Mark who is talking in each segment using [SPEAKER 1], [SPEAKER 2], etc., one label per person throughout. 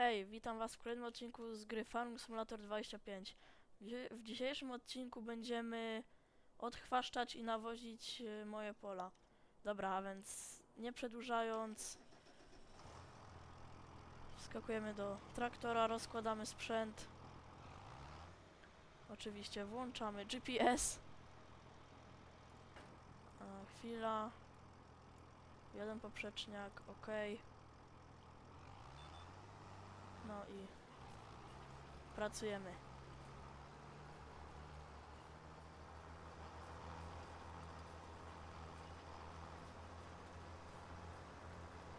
[SPEAKER 1] Hej, witam was w kolejnym odcinku z gry Farming Simulator 25. Dzi- W dzisiejszym odcinku będziemy odchwaszczać i nawozić y, moje pola. Dobra, a więc nie przedłużając, wskakujemy do traktora, rozkładamy sprzęt. Oczywiście włączamy GPS. A, chwila. Jeden poprzeczniak, ok. No i pracujemy.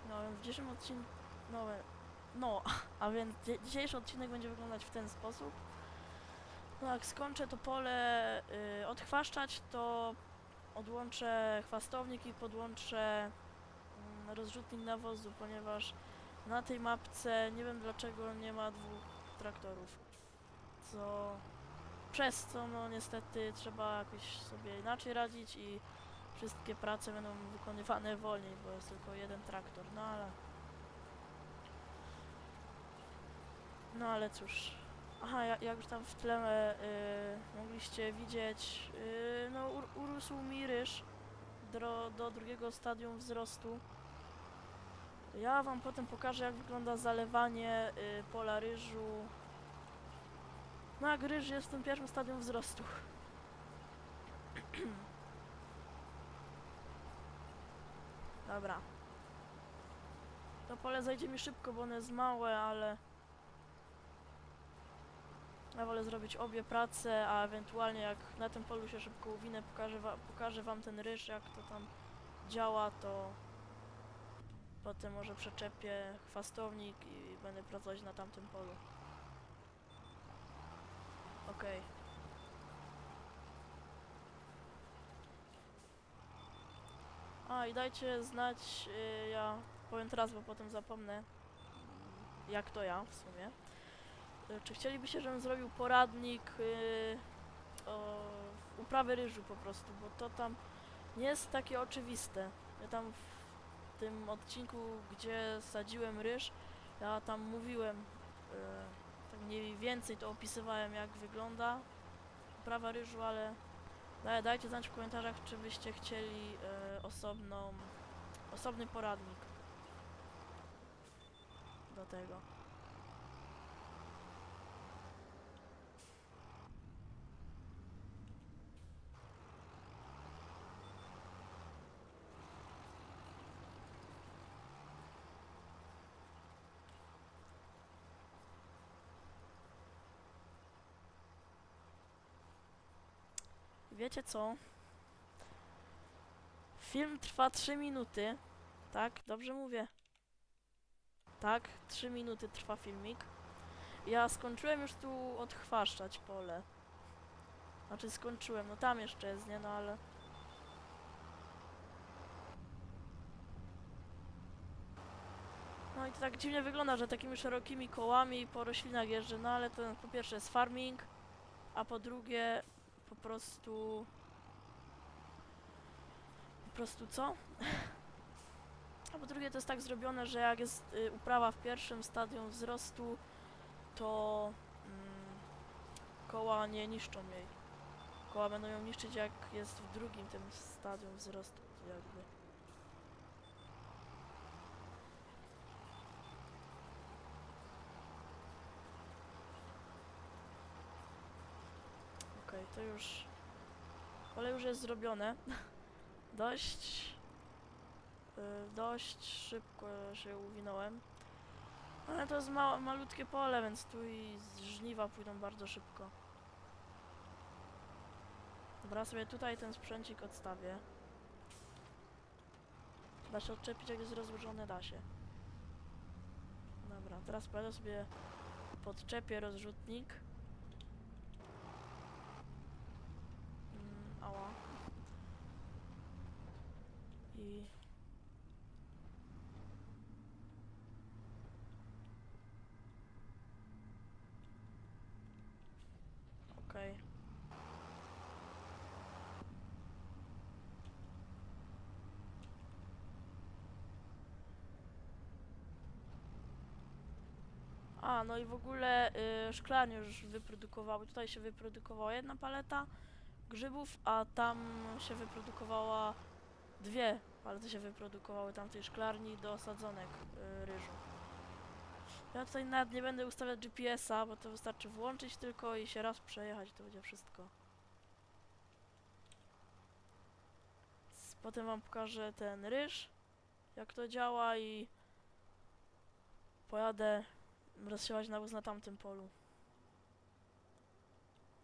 [SPEAKER 1] No, w dzisiejszym odcinku. No, no, a więc dzi- dzisiejszy odcinek będzie wyglądać w ten sposób. No, jak skończę to pole y, odchwaszczać, to odłączę chwastownik i podłączę mm, rozrzutnik nawozu, ponieważ na tej mapce nie wiem dlaczego nie ma dwóch traktorów. Co przez co no niestety trzeba jakoś sobie inaczej radzić i wszystkie prace będą wykonywane wolniej, bo jest tylko jeden traktor. No ale No ale cóż. Aha, ja- jak już tam w tle y, mogliście widzieć, y, no ur, urósł mi ryż do drugiego stadium wzrostu. Ja wam potem pokażę jak wygląda zalewanie y, pola ryżu. No jak ryż jest w tym pierwszym stadium wzrostu. Dobra. To pole zajdzie mi szybko, bo ono jest małe, ale... Ja wolę zrobić obie prace, a ewentualnie jak na tym polu się szybko uwinę, pokażę, wa pokażę wam ten ryż, jak to tam działa, to potem może przeczepię chwastownik i będę pracować na tamtym polu. Okej. A i dajcie znać, y, ja powiem teraz, bo potem zapomnę, jak to ja w sumie. Y, Czy chcielibyście, żebym zrobił poradnik y, o uprawy ryżu po prostu, bo to tam nie jest takie oczywiste. Ja tam w tym odcinku, gdzie sadziłem ryż, ja tam mówiłem, y, tak mniej więcej to opisywałem, jak wygląda uprawa ryżu, ale daj, dajcie znać w komentarzach, czy byście chcieli y, osobną, osobny poradnik do tego. Wiecie co? Film trwa 3 minuty. Tak, dobrze mówię. Tak, 3 minuty trwa filmik. Ja skończyłem już tu odchwaszczać pole. Znaczy skończyłem, no tam jeszcze jest, nie? No ale... No i to tak dziwnie wygląda, że takimi szerokimi kołami po roślinach jeżdżę, no ale to po pierwsze jest farming, a po drugie po prostu... Po prostu co? A po drugie to jest tak zrobione, że jak jest y, uprawa w pierwszym stadium wzrostu, to mm, koła nie niszczą jej. Koła będą ją niszczyć jak jest w drugim tym stadium wzrostu jakby. Okej, to już... Ale już jest zrobione. dość... y, dość szybko się uwinąłem. Ale to jest ma malutkie pole, więc tu i żniwa pójdą bardzo szybko. Dobra, sobie tutaj ten sprzęcik odstawię. Da się odczepić, jak jest rozłożone, da się. Dobra, teraz pojadę sobie podczepię rozrzutnik. Mm, ała. I... Okej. No i w ogóle y, już wyprodukowały. Tutaj się wyprodukowała jedna paleta grzybów, a tam się wyprodukowała dwie palety się wyprodukowały tam w tej szklarni do sadzonek y, ryżu. Ja tutaj nawet nie będę ustawiać GPS-a, bo to wystarczy włączyć tylko i się raz przejechać to będzie wszystko. Potem wam pokażę ten ryż, jak to działa i pojadę rozsiewać nawóz na tamtym polu.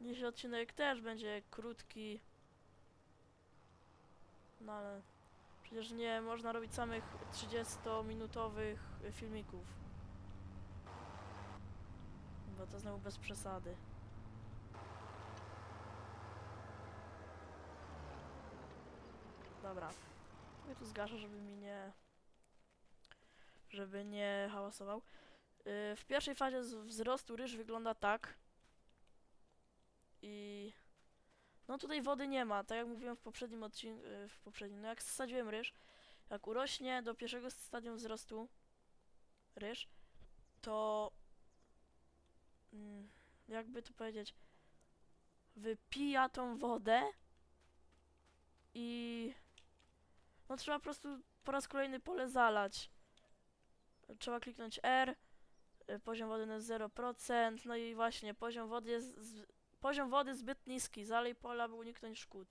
[SPEAKER 1] Dzisiejszy odcinek też będzie krótki. No ale przecież nie można robić samych 30-minutowych filmików. Bo to znowu bez przesady. Dobra. Ja tu zgaszę, żeby mi nie... żeby nie hałasował. Yy, w pierwszej fazie wzrostu ryż wygląda tak. I... No tutaj wody nie ma, tak jak mówiłem w poprzednim odcinku, w poprzednim, no jak sadziłem ryż, jak urośnie do pierwszego stadium wzrostu ryż, to mm, jakby to powiedzieć, wypija tą wodę i no trzeba po prostu po raz kolejny pole zalać. Trzeba kliknąć R, y, poziom wody na 0%, no i właśnie poziom wody jest z, poziom wody zbyt niski, zalej pola, by uniknąć szkód.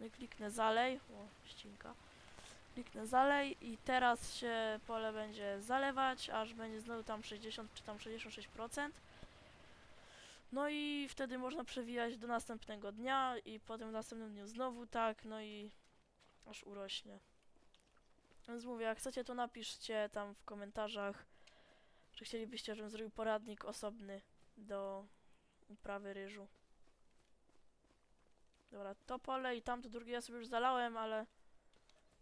[SPEAKER 1] No i kliknę zalej, o ścinka, kliknę zalej i teraz się pole będzie zalewać, aż będzie znowu tam 60 czy tam 66%. No i wtedy można przewijać do następnego dnia i potem w następnym dniu znowu tak, no i aż urośnie. Więc mówię, jak chcecie to napiszcie tam w komentarzach, że chcielibyście, żebym zrobił poradnik osobny do uprawy ryżu. Dobra, to pole i tamto drugie ja sobie już zalałem, ale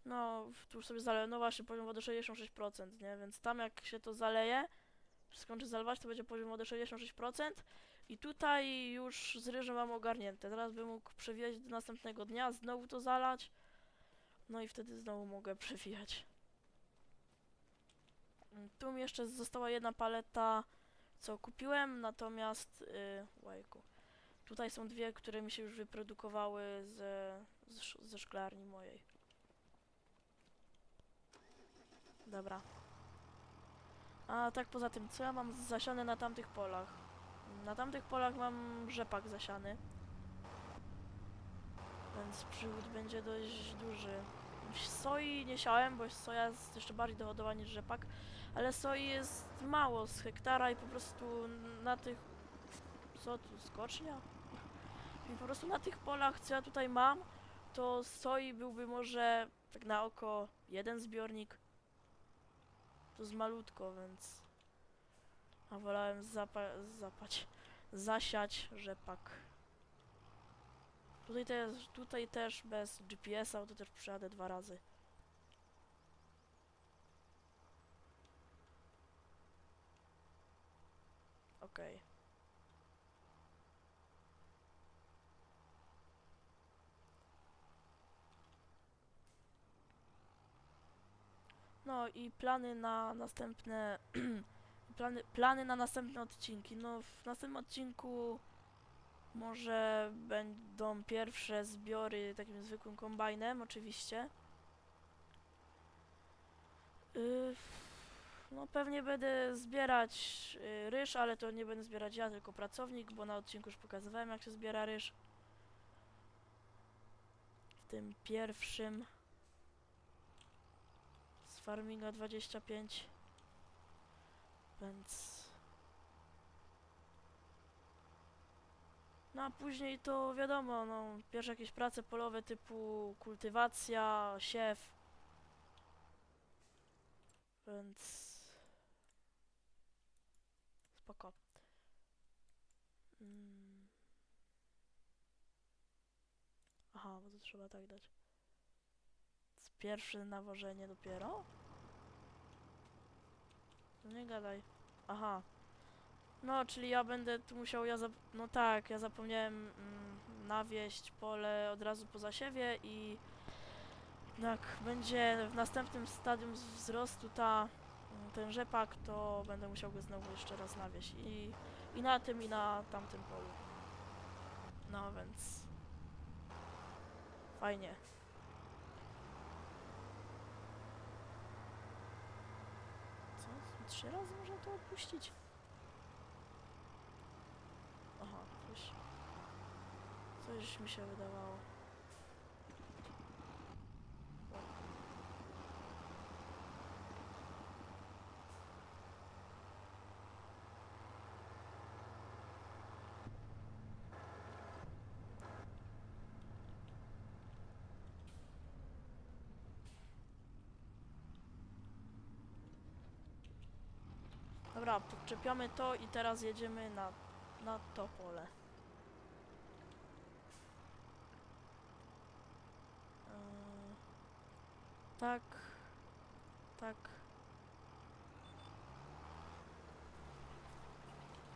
[SPEAKER 1] no, tu już sobie zalałem, no właśnie, poziom wody 66%, nie? Więc tam jak się to zaleje, skończy zalewać, to będzie poziom wody 66%. I tutaj już z ryżem mam ogarnięte. Teraz bym mógł przewijać do następnego dnia, znowu to zalać. No i wtedy znowu mogę przewijać. Mm, Tu mi jeszcze została jedna paleta, co kupiłem, natomiast... Yy, łajku. Tutaj są dwie, które mi się już wyprodukowały ze, ze szklarni mojej. Dobra. A tak poza tym, co ja mam zasiane na tamtych polach? Na tamtych polach mam rzepak zasiany. Więc przygód będzie dość duży. Soi nie siałem, bo soja jest jeszcze bardziej dochodowa niż rzepak, ale soi jest mało z hektara i po prostu na tych... Co tu, skocznia? I po prostu na tych polach, co ja tutaj mam, to soi byłby może tak na oko jeden zbiornik. To jest malutko, więc... A wolałem zapa zapać, zasiać rzepak. Tutaj też, tutaj też bez GPS-a, to też przyjadę dwa razy. Okej. No i plany na następne plany, plany na następne odcinki. No w następnym odcinku może będą pierwsze zbiory takim zwykłym kombajnem, oczywiście. Yy, no pewnie będę zbierać yy, ryż, ale to nie będę zbierać ja, tylko pracownik, bo na odcinku już pokazywałem jak się zbiera ryż. W tym pierwszym z Farminga 25. Więc No a później to wiadomo, no, pierwsze jakieś prace polowe typu kultywacja, siew. Więc... Spoko. Mm. Aha, bo to trzeba tak dać. Z pierwsze nawożenie dopiero? No nie gadaj. Aha. No, czyli ja będę tu musiał, ja no tak, ja zapomniałem mm, nawieść pole od razu po zasiewie i tak, będzie w następnym stadium wzrostu ta ten rzepak, to będę musiał go znowu jeszcze raz nawieść. I, I na tym, i na tamtym polu. No więc... Fajnie. Co? Trzy razy można to odpuścić? Aha, coś... Coś mi się wydawało. Dobra, podczepiamy to i teraz jedziemy na, na to pole. Eee, tak, tak.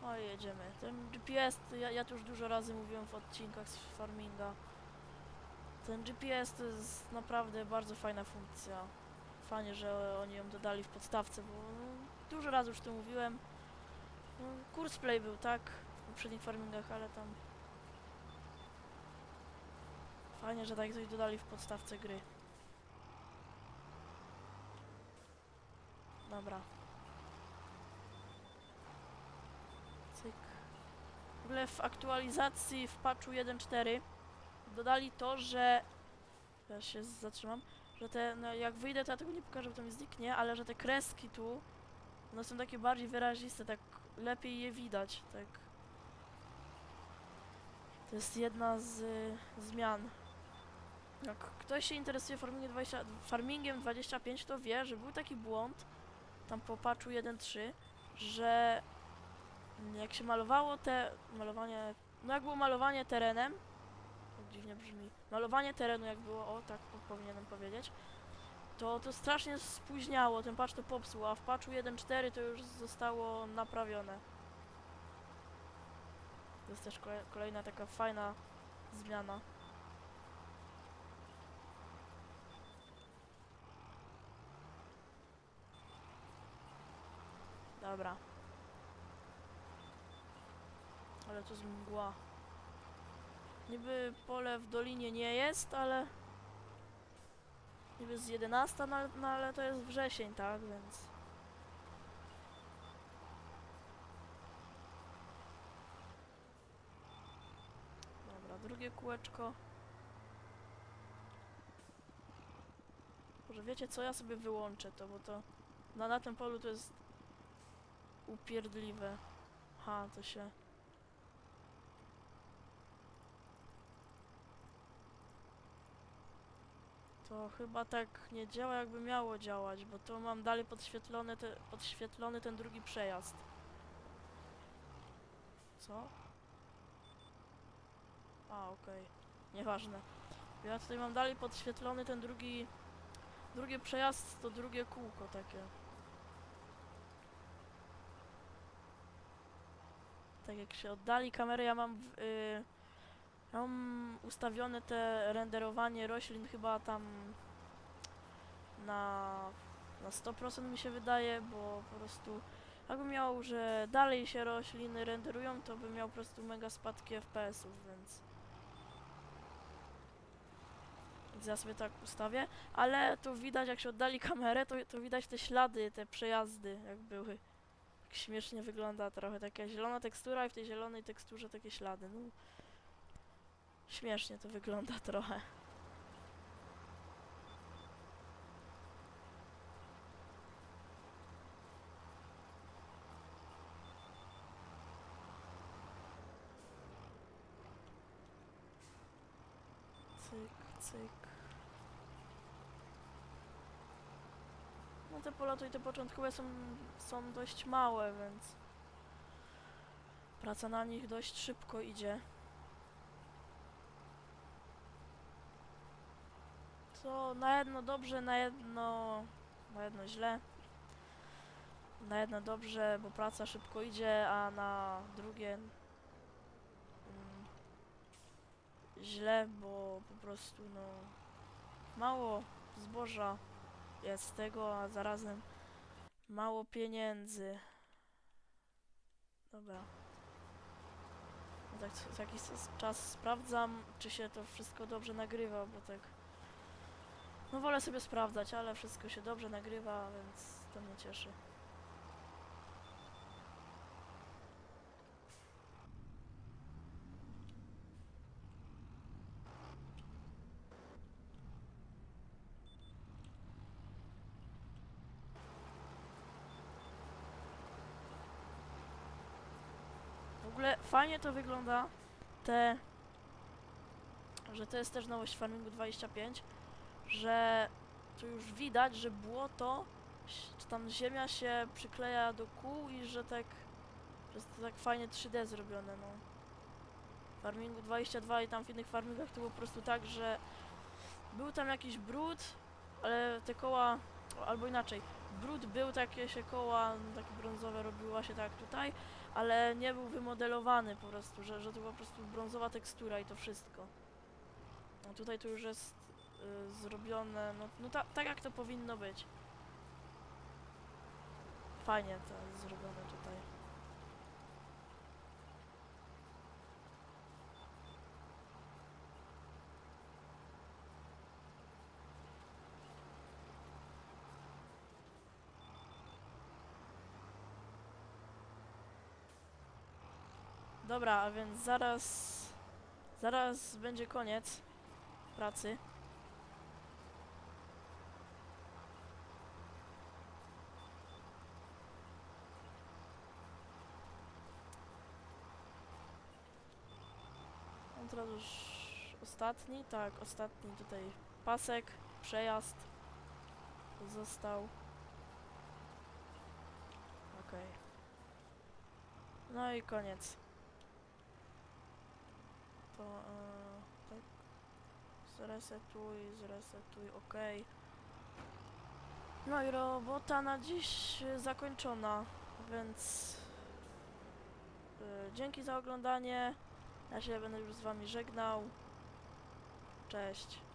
[SPEAKER 1] O, jedziemy. Ten GPS, ja, ja tu już dużo razy mówiłem w odcinkach z farminga. Ten GPS to jest naprawdę bardzo fajna funkcja. Fajnie, że oni ją dodali w podstawce, bo dużo razy już to mówiłem. No, kurs play był, tak? W poprzednich farmingach, ale tam... Fajnie, że tak coś dodali w podstawce gry. Dobra. Cyk. W ogóle w aktualizacji w patchu 1.4 dodali to, że... Ja się zatrzymam. Że te, no jak wyjdę, to ja tego nie pokażę, bo to mi zniknie, ale że te kreski tu, one są takie bardziej wyraziste, tak lepiej je widać, tak. To jest jedna z y, zmian. Jak ktoś się interesuje farmingiem, 20, farmingiem 25, to wie, że był taki błąd, tam po patchu 1.3, że jak się malowało te, malowanie, no jak było malowanie terenem, dziwnie brzmi, malowanie terenu jak było, o tak po- powinienem powiedzieć, to to strasznie spóźniało, ten patch to popsuł, a w patchu 1.4 to już zostało naprawione. To jest też kole- kolejna taka fajna zmiana. Dobra. Ale to z mgła. Niby pole w dolinie nie jest, ale... Niby z 11, no, no ale to jest wrzesień, tak, więc... Dobra, drugie kółeczko. Może wiecie co, ja sobie wyłączę to, bo to... Na, na tym polu to jest... Upierdliwe. Ha, to się... To chyba tak nie działa jakby miało działać, bo to mam dalej podświetlony, te, podświetlony ten drugi przejazd. Co? A, okej. Nieważne. Ja tutaj mam dalej podświetlony ten drugi... Drugi przejazd to drugie kółko takie. Tak jak się oddali kamerę, ja mam w, y, Mam ustawione te renderowanie roślin chyba tam na, na 100% mi się wydaje, bo po prostu jakbym miał, że dalej się rośliny renderują, to bym miał po prostu mega spadki FPS-ów, więc... Więc ja sobie tak ustawię, ale to widać jak się oddali kamerę, to, to widać te ślady, te przejazdy jak były. Tak śmiesznie wygląda trochę, taka zielona tekstura i w tej zielonej teksturze takie ślady. No, Śmiesznie to wygląda trochę. Cyk, cyk. No te pola tu i te początkowe są, są dość małe, więc praca na nich dość szybko idzie. To na jedno dobrze, na jedno, na jedno źle. Na jedno dobrze, bo praca szybko idzie, a na drugie mm, źle, bo po prostu no mało zboża jest z tego, a zarazem Mało pieniędzy. Dobra. Tak s- czas sprawdzam, czy się to wszystko dobrze nagrywa, bo tak... No wolę sobie sprawdzać, ale wszystko się dobrze nagrywa, więc to mnie cieszy. W ogóle fajnie to wygląda, te, że to jest też nowość Farmingu 25, że tu już widać, że błoto, czy tam ziemia się przykleja do kół i że tak, że jest to tak fajnie 3D zrobione, no. W Farmingu 22 i tam w innych farmingach to było po prostu tak, że był tam jakiś brud, ale te koła, albo inaczej, brud był, takie się koła, no, takie brązowe robiła się tak tutaj, ale nie był wymodelowany po prostu, że, że to była po prostu brązowa tekstura i to wszystko. A tutaj to już jest y, zrobione, no, no ta, tak jak to powinno być. Fajnie to jest zrobione tutaj. Dobra, a więc zaraz, zaraz będzie koniec pracy. Mam teraz już ostatni, tak, ostatni tutaj pasek, przejazd został. Okej. No i koniec. To e, tak. Zresetuj, zresetuj, ok. No i robota na dziś zakończona, więc e, dzięki za oglądanie. Ja się będę już z wami żegnał. Cześć.